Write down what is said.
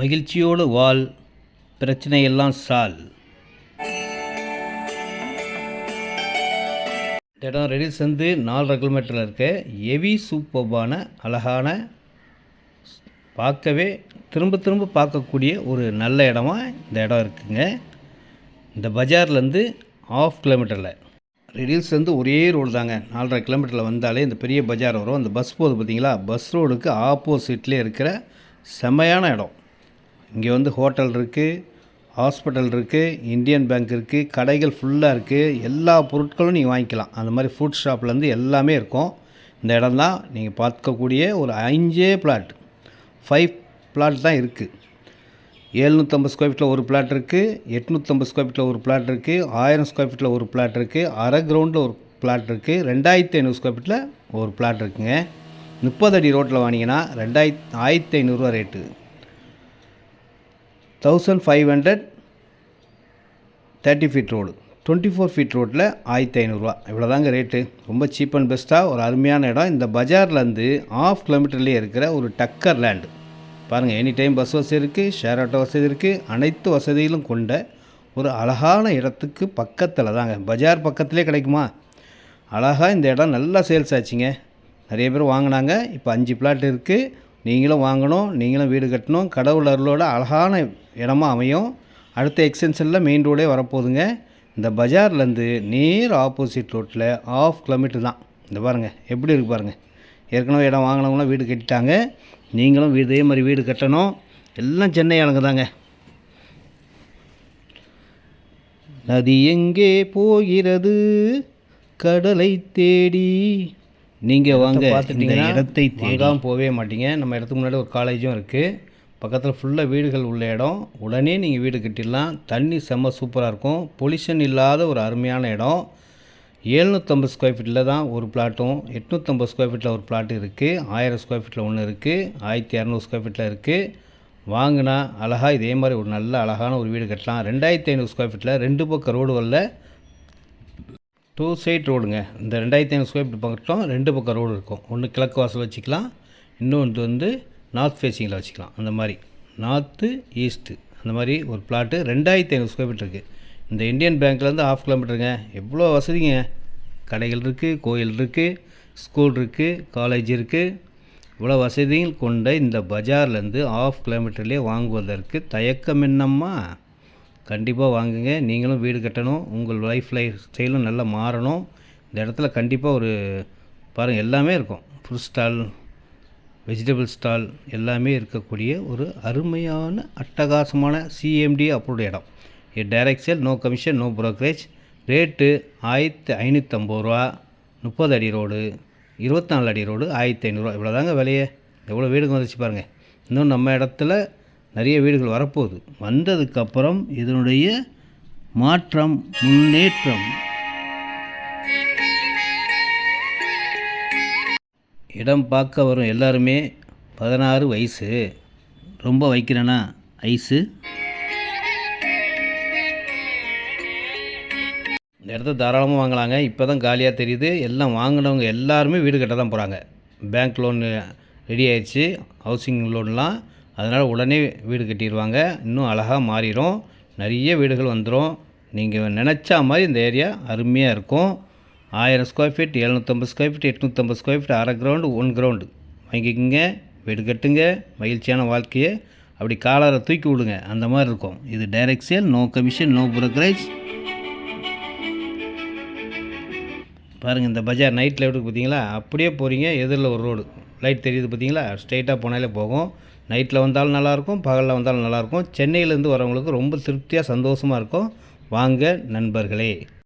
மகிழ்ச்சியோடு வாழ் பிரச்சனையெல்லாம் சால். இந்த இடம் ரெடில்ஸ் வந்து நாலரை கிலோமீட்டரில் இருக்க ஹெவி சூப்பர்பான அழகான பார்க்கவே திரும்ப திரும்ப பார்க்கக்கூடிய ஒரு நல்ல இடமா இந்த இடம் இருக்குங்க. இந்த பஜார்லேருந்து ஆஃப் கிலோமீட்டரில் ரெடில்ஸ் வந்து ஒரே ரோடு தாங்க. நாலரை கிலோமீட்டரில் வந்தாலே இந்த பெரிய பஜார் வரும். அந்த பஸ் போகுது பார்த்தீங்களா? பஸ் ரோடுக்கு ஆப்போசிட்லேயே இருக்கிற செமையான இடம். இங்கே வந்து ஹோட்டல் இருக்குது ஹாஸ்பிட்டல் இருக்குது இந்தியன் பேங்க் இருக்குது கடைகள் ஃபுல்லாக இருக்குது எல்லா பொருட்களும் நீங்கள் வாங்கிக்கலாம். அந்த மாதிரி ஃபுட் ஷாப்லேருந்து எல்லாமே இருக்கும். இந்த இடம் தான் நீங்கள் பார்க்கக்கூடிய ஒரு அஞ்சே பிளாட். ஃபைவ் பிளாட் தான் இருக்குது ஏழ்நூற்றம்பது ஸ்கொயர் ஃபீட்டில் ஒரு பிளாட் இருக்குது எட்நூற்றம்பது ஸ்கொயர் ஃபீட்டில் ஒரு பிளாட் இருக்குது ஆயிரம் ஸ்கொயர் ஃபீட்டில் ஒரு பிளாட் இருக்குது அரை கிரவுண்டில் ஒரு பிளாட் இருக்குது ரெண்டாயிரத்தி ஐநூறு ஸ்கொயர் ஃபீட்டில் ஒரு பிளாட் இருக்குங்க. முப்பது அடி ரோட்டில் வாங்கினீங்கன்னா ரெண்டாயிரத்தி ஆயிரத்தி ஐநூறுரூவா rate thousand five hundred thirty feet road twenty four feet ரோட்டில் ஆயிரத்தி ஐநூறுரூவா இவ்வளோதாங்க ரேட்டு ரொம்ப சீப் அண்ட் பெஸ்ட்டாக ஒரு அருமையான இடம். இந்த பஜார்லேருந்து ஆஃப் கிலோமீட்டர்லேயே இருக்கிற ஒரு டக்கர் லேண்டு பாருங்கள் எனி டைம் பஸ் வசதி இருக்குது ஷேர் ஆட்டோ வசதி இருக்குது அனைத்து வசதிகளும் கொண்ட ஒரு அழகான இடத்துக்கு பக்கத்தில் தாங்க. பஜார் பக்கத்துலேயே கிடைக்குமா? அழகாக இந்த இடம் நல்லா சேல்ஸ் ஆச்சுங்க. நிறைய பேர் வாங்கினாங்க. இப்போ அஞ்சு பிளாட் இருக்குது நீங்களும் வாங்கணும் நீங்களும் வீடு கட்டணும். கடவுள் அருளோட அழகான இடமா அமையும். அடுத்த எக்ஸ்டென்ஷனில் மெயின் ரோடே வரப்போகுதுங்க. இந்த பஜார்லேருந்து நேர் ஆப்போசிட் ரோட்டில் ஆஃப் கிலோமீட்டர் தான். இந்த பாருங்கள் எப்படி இருக்குது பாருங்கள் ஏற்கனவே இடம் வாங்கினவங்களாம் வீடு கட்டிட்டாங்க. நீங்களும் இதே மாதிரி வீடு கட்டணும். எல்லாம் சென்னை ஆளுங்க தாங்க. நதி எங்கே போகிறது? கடலை தேடி. நீங்கள் வாங்க. இந்த இடத்தை தேடாமல் போகவே மாட்டீங்க. நம்ம இடத்துக்கு முன்னாடி ஒரு காலேஜும் இருக்குது பக்கத்தில் ஃபுல்லாக வீடுகள் உள்ள இடம். உடனே நீங்கள் வீடு கட்டிடலாம். தண்ணி செம்ம சூப்பராக இருக்கும். பொல்யூஷன் இல்லாத ஒரு அருமையான இடம். ஏழ்நூற்றம்பது ஸ்கொயர் ஃபீட்டில் தான் ஒரு பிளாட்டும் எட்நூற்றம்பது ஸ்கொயர் ஃபீட்டில் ஒரு பிளாட் இருக்குது ஆயிரம் ஸ்கொயர் ஃபீட்டில் ஒன்று இருக்குது ஆயிரத்தி இரநூறு ஸ்கொயர் ஃபீட்டில் இருக்குது வாங்கினா அழகாக இதே மாதிரி ஒரு நல்ல அழகான ஒரு வீடு கட்டலாம். ரெண்டாயிரத்தி ஐநூறு ஸ்கொயர் ஃபீட்டில் ரெண்டு பக்கம் ரோடு வரல. டூ சைட் ரோடுங்க இந்த ரெண்டாயிரத்தி ஐநூறு ஸ்கொயர் ஃபீட் பக்கட்டும் ரெண்டு பக்கம் ரோடு இருக்கும். ஒன்று கிழக்கு வாசல் வச்சுக்கலாம். இன்னொன்று வந்து நார்த் ஃபேஸிங்கில் வச்சுக்கலாம். அந்த மாதிரி. North east. அந்த மாதிரி ஒரு பிளாட்டு ரெண்டாயிரத்தி ஐநூறு ஸ்கொயர் ஃபீட் இருக்குது இந்த இந்தியன் பேங்க்லேருந்து ஆஃப் கிலோமீட்டருங்க. எவ்வளோ வசதிங்க? கடைகள் இருக்குது கோயில் இருக்குது ஸ்கூல் இருக்குது காலேஜ் இருக்குது இவ்வளோ வசதிகள் கொண்ட இந்த பஜார்லேருந்து ஆஃப் கிலோமீட்டர்லேயே வாங்குவதற்கு தயக்கம் என்னம்மா? கண்டிப்பாக வாங்குங்க. நீங்களும் வீடு கட்டணும். உங்கள் லைஃப் லைஃப் ஸ்டைலும் நல்லா மாறணும். இந்த இடத்துல கண்டிப்பாக ஒரு பாருங்கள் எல்லாமே இருக்கும். ஃபுல் ஸ்டால் வெஜிடபிள் ஸ்டால் எல்லாமே இருக்கக்கூடிய ஒரு அருமையான அட்டகாசமான சிஎம்டி அப்ரூவ்டு இடம். இது direct sale no commission no brokerage rate ஆயிரத்தி ஐநூற்றம்பது ரூபா. முப்பது அடி ரோடு இருபத்தி நாலு அடி ரோடு ஆயிரத்தி ஐநூறுரூவா இவ்வளோ தாங்க விலையே. எவ்வளோ வீடுங்க வந்துச்சு பாருங்கள் இன்னும் நம்ம இடத்துல நிறைய வீடுகள் வரப்போகுது. வந்ததுக்கப்புறம் இதனுடைய மாற்றம் முன்னேற்றம் இடம் பார்க்க வரும் எல்லாருமே பதினாறு வயசு. ரொம்ப வைக்கிறேன்னா ஐஸு இந்த இடத்த தாராளமாக வாங்கலாங்க. இப்போ தான் காலியாக தெரியுது. எல்லாம் வாங்கினவங்க எல்லாருமே வீடு கட்ட தான் போகிறாங்க பேங்க் லோன் ரெடி ஆயிடுச்சு. ஹவுசிங் லோன்லாம். அதனால் உடனே வீடு கட்டிடுவாங்க. இன்னும் அழகாக மாறிடும். நிறைய வீடுகள் வந்துடும் நீங்கள் நினச்சா மாதிரி இந்த ஏரியா அருமையாக இருக்கும். ஆயிரம் ஸ்கொயர் ஃபீட் எழுநூற்றம்பது ஸ்கொயர் ஃபீட் எட்நூற்றம்பது ஸ்கொயர் ஃபீட் அரை கிரவுண்டு ஒன் கிரவுண்டு வாங்கிக்கோங்க வீடு கட்டுங்க மகிழ்ச்சியான வாழ்க்கையை அப்படி காலரை தூக்கி விடுங்க. அந்த மாதிரி இருக்கும். இது direct sale no commission no brokerage பாருங்கள் இந்த பஜார் நைட்டில் எப்படி பார்த்தீங்களா அப்படியே போகிறீங்க எதிரில் ஒரு ரோடு லைட் தெரியுது பார்த்தீங்களா ஸ்ட்ரைட்டாக போனாலே போகும். நைட்டில் வந்தாலும் நல்லாயிருக்கும் பகலில் வந்தாலும் நல்லாயிருக்கும். சென்னையிலேருந்து வரவங்களுக்கு ரொம்ப திருப்தியாக சந்தோஷமாக இருக்கும். வாங்க நண்பர்களே.